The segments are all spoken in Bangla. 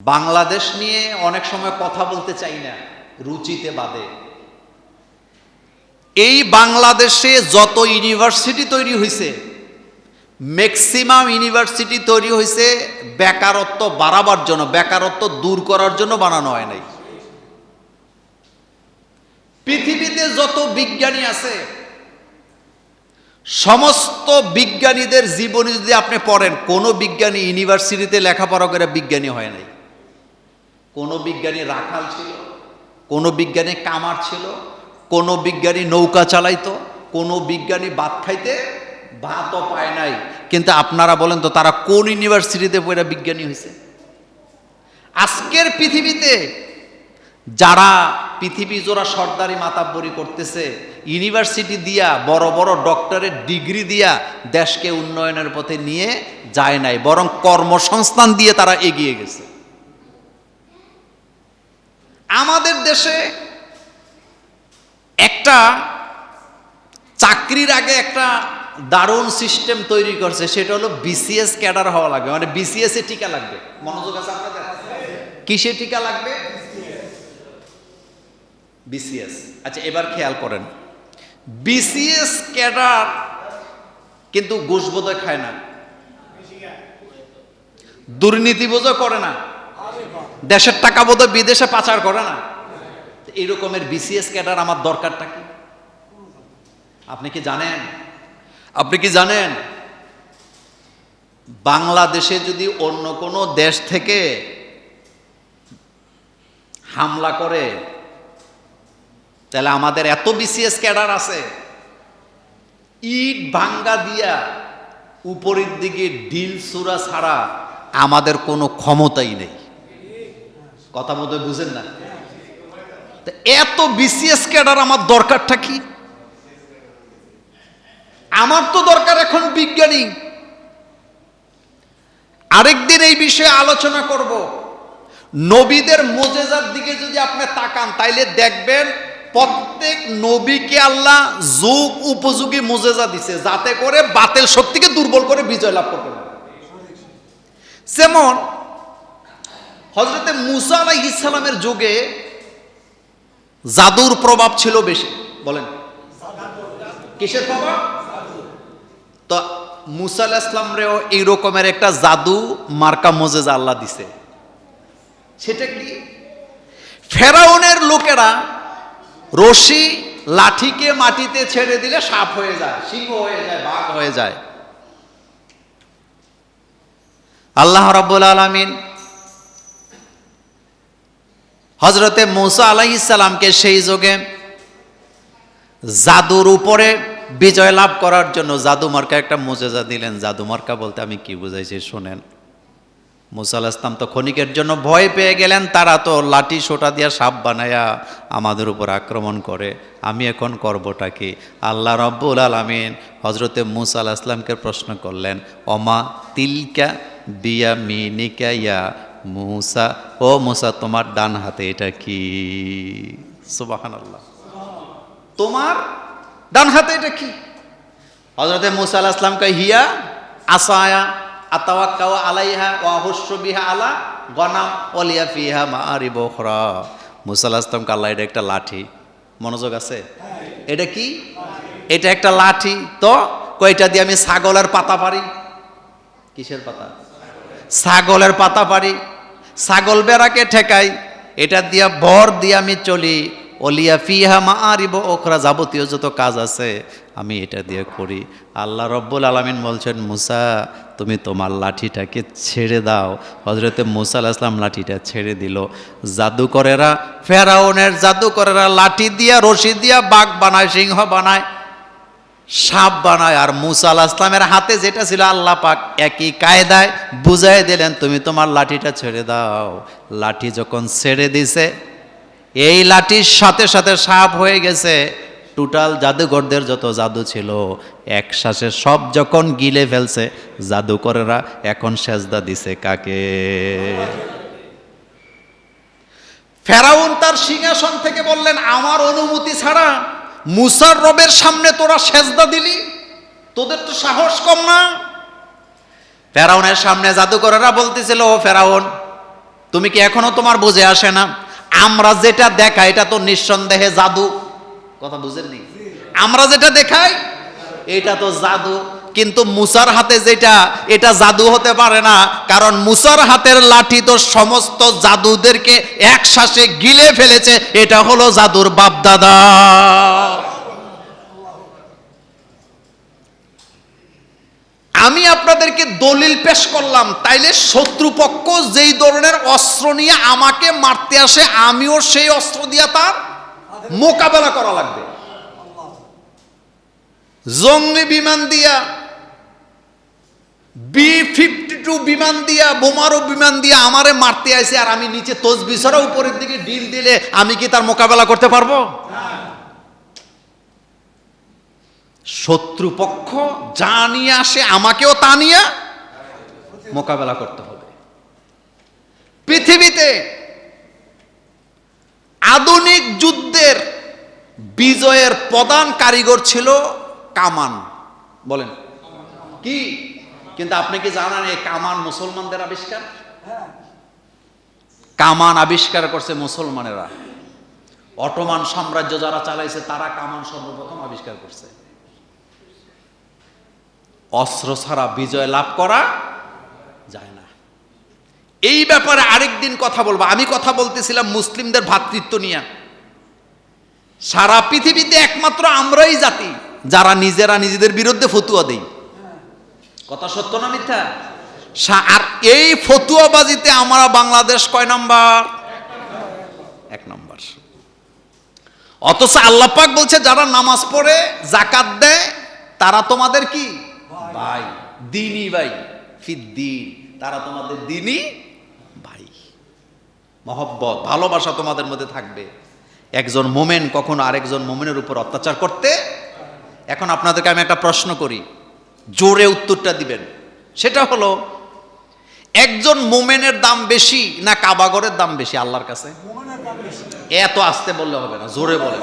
বাংলাদেশ নিয়ে অনেক সময় কথা বলতে চাই না, রুচিতে বাদে। এই বাংলাদেশে যত ইউনিভার্সিটি তৈরি হয়েছে ম্যাক্সিমাম ইউনিভার্সিটি তৈরি হয়েছে বেকারত্ব বাড়াবার জন্য, বেকারত্ব দূর করার জন্য বানানো হয় নাই। পৃথিবীতে যত বিজ্ঞানী আছে, সমস্ত বিজ্ঞানীদের জীবনী যদি আপনি পড়েন, কোনো বিজ্ঞানী ইউনিভার্সিটিতে লেখাপড়া করে বিজ্ঞানী হয় নাই। কোনো বিজ্ঞানী রাখাল ছিল, কোনো বিজ্ঞানী কামার ছিল, কোনো বিজ্ঞানী নৌকা চালাইতো, কোনো বিজ্ঞানী ভাত খাইতে ভাতও পায় নাই। কিন্তু আপনারা বলেন তো তারা কোন ইউনিভার্সিটিতে পড়ে বিজ্ঞানী হয়েছে আজকের পৃথিবীতে যারা পৃথিবী জোড়া সর্দারি মাতাব্বরি করতেছে, ইউনিভার্সিটি দিয়া বড় বড় ডক্টরের ডিগ্রি দিয়া দেশকে উন্নয়নের পথে নিয়ে যায় নাই, বরং কর্মসংস্থান দিয়ে তারা এগিয়ে গেছে। আমাদের দেশে একটা চাকরির আগে একটা দারুণ সিস্টেম তৈরি করছে, সেটা হলো বিসিএস ক্যাডার হওয়া লাগবে। মানে বিসিএস এ টিকা লাগবে। মনোযোগ আছে আপনাদের? কিসে টিকা লাগবে? বিসিএস আচ্ছা এবার খেয়াল করেন। বিসিএস ক্যাডার কিন্তু ঘুষ খায় না। দুর্নীতি বোধহয় করে না। দেশের টাকা বোধহয় বিদেশে পাচার করে না। এইরকমের বিসিএস ক্যাডার আমার দরকারটা কি? আপনি কি জানেন? আপনি কি জানেন? বাংলাদেশে যদি অন্য কোনো দেশ থেকে হামলা করে, তাহলে আমাদের এত বিসিএস ক্যাডার আছে। ইট ভাঙ্গা দিয়া উপরের দিকে ডিল সুরা ছাড়া আমাদের কোনো ক্ষমতাই নেই। কথা মতো বুঝেন না। এত বিসিএস ক্যাডার আমার দরকারটা কি? আমার তো দরকার এখন বিজ্ঞানী। আরেকদিন এই বিষয়ে আলোচনা করব। নবীদের মোজেজার দিকে যদি আপনি তাকান, তাইলে দেখবেন প্রত্যেক নবীকে আল্লাহ যুগ উপযোগী মোজেজা দিছে, যাতে করে বাতিল শক্তিকে দুর্বল করে বিজয় লাভ করতে যেমন হজরতে মুসা আলাই ইসলামের যুগে জাদুর প্রভাব ছিল বেশি। বলেন। কিসের প্রভাব? তো মুসা আলাহ ইসলামরেও এই রকমের একটা জাদু মার্কা মোজেজা আল্লাহ দিছে। সেটা কি? ফেরাউনের লোকেরা রশি লাঠিকে মাটিতে ছেড়ে দিলে সাপ হয়ে যায়, সিংহ হয়ে যায়, বাঘ হয়ে যায়। আল্লাহ রাব্বুল আলামিন হজরতে মৌসা আলাইসালামকে সেই যোগে জাদুর উপরে বিজয় লাভ করার জন্য জাদু মার্কা একটা মোজেজা দিলেন। জাদু মার্কা বলতে আমি কি বুঝাইছি শোনেন। মুসা আলাহ ইসলাম তো ক্ষণিকের জন্য ভয় পেয়ে গেলেন, তারা তো লাঠি সোটা দিয়া সাপ বানায়া আমাদের উপর আক্রমণ করে। আমি এখন করবটা কি? আল্লাহ রব্বুল আলমিন হজরতে মুসা আলাহ ইসলামকে প্রশ্ন করলেন, অমা তিলকা বিয়া মিনিকা ইয়া মুসা, ও মুসা, তোমার ডান হাতে এটা কি? সুবাহান আল্লাহ তোমার ডান হাতে এটা কি? হজরতে মুসা আলাহ ইসলামকে হিয়া আসায়া আতাওয়াক্কাও আলাইহা ওয়া হুশ্রু বিহা আলা গনাম অলিয়া ফিহা মাআরি বখরা মুসা আলাহ ইসলামকে আল্লাহ, এটা একটা লাঠি। মনোযোগ আছে? এটা কি? এটা একটা লাঠি। তো কয়টা দিয়ে আমি ছাগলের পাতা পারি? কিসের পাতা? ছাগলের পাতা পারি ছাগল বেড়াকে ঠেকাই, এটা দিয়া ভর দিয়ে আমি চলি। অলিয়া ফিহা মা আরিব ওখরা যাবতীয় যত কাজ আছে আমি এটা দিয়ে করি। আল্লাহ রব্বুল আলমিন বলছেন, মুসা, তুমি তোমার লাঠিটাকে ছেড়ে দাও। হজরতে মুসা আল্লাহ ইসলাম লাঠিটা ছেড়ে দিল। জাদুকরেরা, ফেরাউনের জাদুকরেরা লাঠি দিয়া, রশি দিয়া বাঘ বানায়, সিংহ বানায়। সাপ বানায় আর মুসা আল্লাহ ইসলামের হাতে যেটা ছিল আল্লাহ পাক একই কায়দায় বুঝাই দিলেন, তুমি তোমার লাঠিটা ছেড়ে দাও। লাঠি যখন ছেড়ে দিছে, এই লাঠির সাথে সাথে সাপ হয়ে গেছে। টোটাল জাদুঘরদের যত জাদু ছিল, এক শ্বাসে সব যখন গিলে ফেলছে, জাদুকরেরা এখন সেজদা দিছে কাকে? ফেরাউন তার সিংহাসন থেকে বললেন, আমার অনুমতি ছাড়া মুসার রবের সামনে তোরা সেজদা দিলি? তোদের তো সাহস কম না? ফেরাউনের সামনে জাদুকরেরা বলতেছিল, ও ফেরাউন, তুমি কি এখনও তোমার বুঝে আসে না? আমরা যেটা দেখা এটা তো নিঃসন্দেহে জাদু। কথা বুঝেননি? আমরা যেটা দেখাই, এটা তো জাদু। কিন্তু মুসার হাতে যেটা, এটা জাদু হতে পারে না, কারণ মুসার হাতের লাঠি তো সমস্ত জাদুদেরকে এক শ্বাসে গিলে ফেলেছে, এটা হলো জাদুর বাপদাদা। আমি আপনাদেরকে দলিল পেশ করলাম, তাইলে শত্রুপক্ষ যেই ধরনের অস্ত্র নিয়ে আমাকে মারতে আসে, আমিও সেই অস্ত্র দিয়ে তার মোকাবেলা করা লাগবে। জঙ্গি বিমান দিয়া বি ফিফটি টু বিমান দিয়া, বোমারো বিমান দিয়া আমারে মারতে আসে আর আমি নিচে তসবি ছাড়া উপরের দিকে ডিল দিলে আমি কি তার মোকাবেলা করতে পারব? শত্রুপক্ষ যা নিয়ে আসে আমাকেও তা নিয়ে মোকাবেলা করতে হবে। পৃথিবীতে আধুনিক যুদ্ধের বিজয়ের প্রধান কারিগর ছিল কামান। বলেন। কি? কিন্তু আপনি কি জানেন এই কামান মুসলমানদের আবিষ্কার? কামান আবিষ্কার করছে মুসলমানেরা। অটোমান সাম্রাজ্য যারা চালাইছে তারা কামান সর্বপ্রথম আবিষ্কার করছে। অস্ত্র ছাড়া বিজয় লাভ করা যায় না। এই ব্যাপারে আরেকদিন কথা বলব। আমি কথা বলতেছিলাম মুসলিমদের ভ্রাতৃত্ব নিয়ে। সারা পৃথিবীতে একমাত্র আমরাই জাতি যারা নিজেরা নিজেদের বিরুদ্ধে ফতুয়া দেই। কথা সত্য না মিথ্যা? আর এই ফতুয়াবাজিতে আমরা বাংলাদেশ কয় নাম্বার? এক নাম্বার। অথচ আল্লাহ পাক বলছে, যারা নামাজ পড়ে জাকাত দেয়, তারা তোমাদের কি? ভাই। দিনই ভাই। ফিদ্দিন তারা তোমাদের দিনই ভাই। মহব্বত, ভালোবাসা তোমাদের মধ্যে থাকবে। একজন মোমেন কখনো আরেকজন মোমেনের উপর অত্যাচার করতে? এখন আপনাদেরকে আমি একটা প্রশ্ন করি। জোরে উত্তরটা দিবেন। সেটা হলো একজন মোমেনের দাম বেশি না কাবাগরের দাম বেশি আল্লাহর কাছে? এত আসতে বললে হবে না জোরে বলে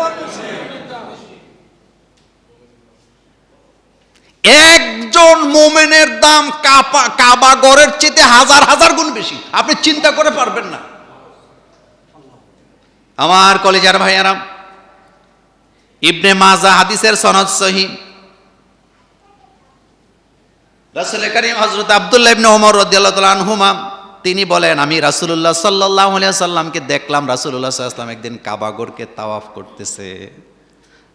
একজন মোমেনের দাম কাবাগরের চেয়ে হাজার হাজার গুণ বেশি। আপনি চিন্তা করে পারবেন না। আমার কলেজার ভাইয়ারাম ইবনে মাজা হাদিসের সনদ সহি। রাসুল করিম হজরত আবদুল্লাহ ইবনে ওমর রাদিয়াল্লাহু আনহুমা, তিনি বলেন, আমি রাসূলুল্লাহ আলাইহি সাল্লামকে দেখলাম রাসূলুল্লাহ সাল্লাম একদিন কাবাগরকে তাওয়াফ করতেছে।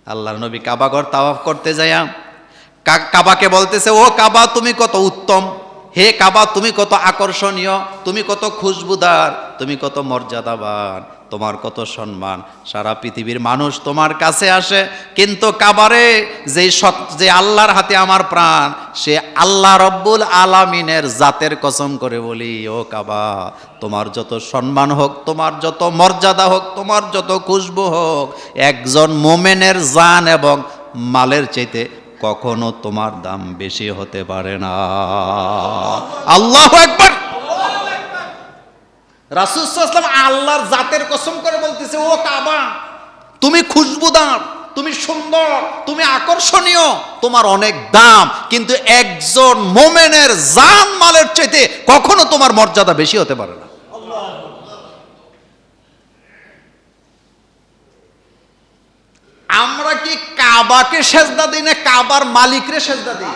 আল্লাহ নবী কাবাগর তাওয়াফ করতে যায়া কাবাকে বলতেছে, ও কাবা, তুমি কত উত্তম। হে কাবা, তুমি কত আকর্ষণীয়। তুমি কত খুশবুদার। তুমি কত মর্যাদাবান। তোমার কত সম্মান? সারা পৃথিবীর মানুষ তোমার কাছে আসে, কিন্তু কাবারে যে সৎ, যে আল্লাহর হাতে আমার প্রাণ, সে আল্লাহ রব্বুল আলামিনের জাতের কসম করে বলি, ও কাবা, তোমার যত সম্মান হোক, তোমার যত মর্যাদা হোক, তোমার যত খুশবু হোক, একজন মোমেনের জান এবং মালের চাইতে কখনো তোমার দাম বেশি হতে পারে না। আল্লাহ একবার রাসুলাম আল্লাহর জাতের কসম করে বলতেছে, ও কাবা, তুমি খুশবুদার, তুমি সুন্দর, তুমি আকর্ষণীয়, তোমার অনেক দাম, কিন্তু একজন মোমেনের জান মালের চাইতে কখনো তোমার মর্যাদা বেশি হতে পারে না। আমরা কি কাবাকে সেজদা দিই না কাবার মালিকরে সেজদা দিই?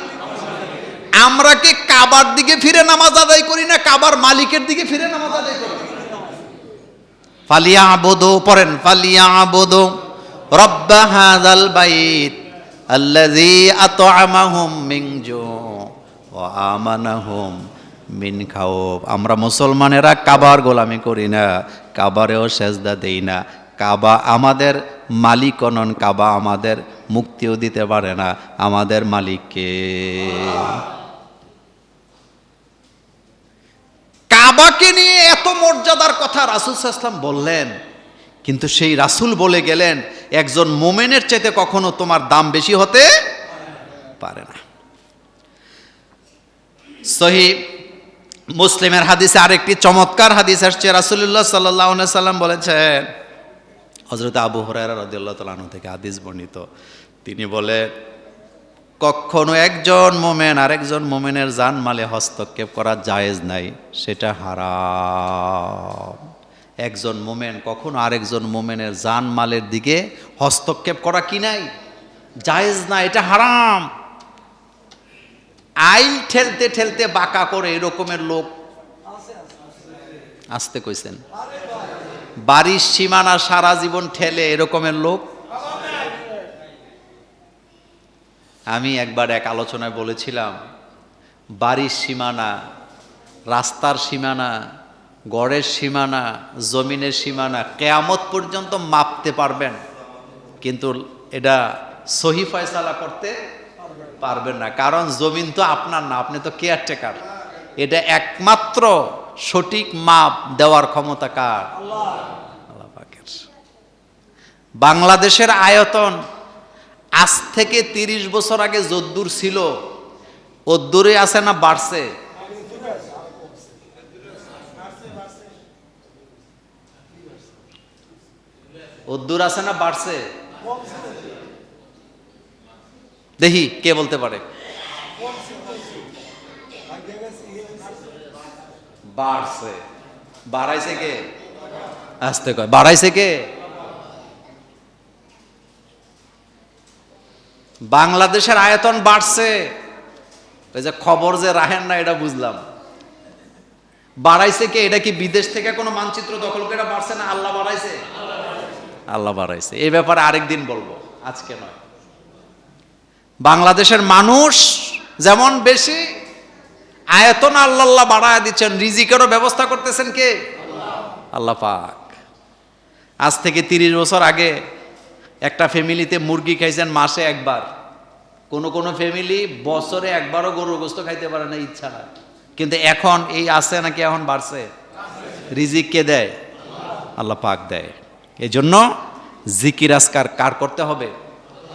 আমরা কি কাবার দিকে ফিরে নামাজ আদায় করি না কাবার মালিকের দিকে ফিরে নামাজ আদায় করি? ফালিয়া আবুদু পড়েন ফালিয়া আবুদু রব্বা হাযাল বাইত আল্লাযী আত'আমাহুম মিন জু আমানাহুম মিন খাউফ আমরা মুসলমানেরা কাবার গোলামি করি না, কাবারেও সেজদা দেই না। কাবা আমাদের মালিক নন কাবা আমাদের মুক্তিও দিতে পারে না। আমাদের মালিককে। কাবাকে নিয়ে এত মর্যাদার কথা রাসুল সাল্লাম বললেন, কিন্তু সেই রাসুল বলে গেলেন, একজন মোমেনের চাইতে কখনো তোমার দাম বেশি হতে পারে না। সহি মুসলিমের হাদিসে আরেকটি চমৎকার হাদিস আসছে রাসুল্লাহ সাল্লাহ সাল্লাম বলেছেন হজরত আবু হরাইরা রদিয়াল্লাহ তালু থেকে হাদিস বর্ণিত। তিনি বলে কখনো একজন মোমেন আরেকজন মোমেনের জান মালে হস্তক্ষেপ করা জায়েজ নাই, সেটা হারাম। একজন মোমেন কখনো আরেকজন মোমেনের জান মালের দিকে হস্তক্ষেপ করা কি নাই? জায়েজ না, এটা হারাম। আইল ঠেলতে ঠেলতে বাঁকা করে এরকমের লোক আসতে কইছেন। বাড়ির সীমানা সারা জীবন ঠেলে এরকমের লোক আমি একবার এক আলোচনায় বলেছিলাম, বাড়ির সীমানা, রাস্তার সীমানা গড়ের সীমানা, জমিনের সীমানা কেয়ামত পর্যন্ত মাপতে পারবেন, কিন্তু এটা সহি ফয়সালা করতে পারবেন না। কারণ জমিন তো আপনার না, আপনি তো কেয়ারটেকার এটা একমাত্র সঠিক মাপ দেওয়ার ক্ষমতা কার? বাংলাদেশের আয়তন আজ থেকে তিরিশ বছর আগে যদ্দূর ছিল ওদ্দূরে আছে না বাড়ছে? ওদ্দূর আছে না বাড়ছে? দেখি কে বলতে পারে। বাড়ছে। বাড়াইছে কে? আসতে কয়, বাড়াইছে কে? বাংলাদেশের আয়তন বাড়ছে। ওই যে খবর যে রাহেন না, এটা বুঝলাম। বাড়াইছে কে? এটা কি বিদেশ থেকে কোনো মানচিত্র দখল করে বাড়ছে না আল্লাহ বাড়াইছে? আল্লাহ বাড়াইছে। এই ব্যাপারে আরেকদিন বলব, আজকে নয়। বাংলাদেশের মানুষ যেমন বেশি, আয়তন আল্লাহ আল্লাহ বাড়ায় দিচ্ছেন, রিজিকেরও ব্যবস্থা করতেছেন কে? আল্লাহ পাক। আজ থেকে তিরিশ বছর আগে একটা ফ্যামিলিতে মুরগি খাইছেন মাসে একবার। কোনো কোনো ফ্যামিলি বছরে একবারও গরুর গোস্ত খাইতে পারে না, ইচ্ছা না কিন্তু এখন এই আছে নাকি এখন বাড়ছে? রিজিক কে দেয়? আল্লাহ পাক দেয়। এই জন্য জিকির আজকার কার করতে হবে?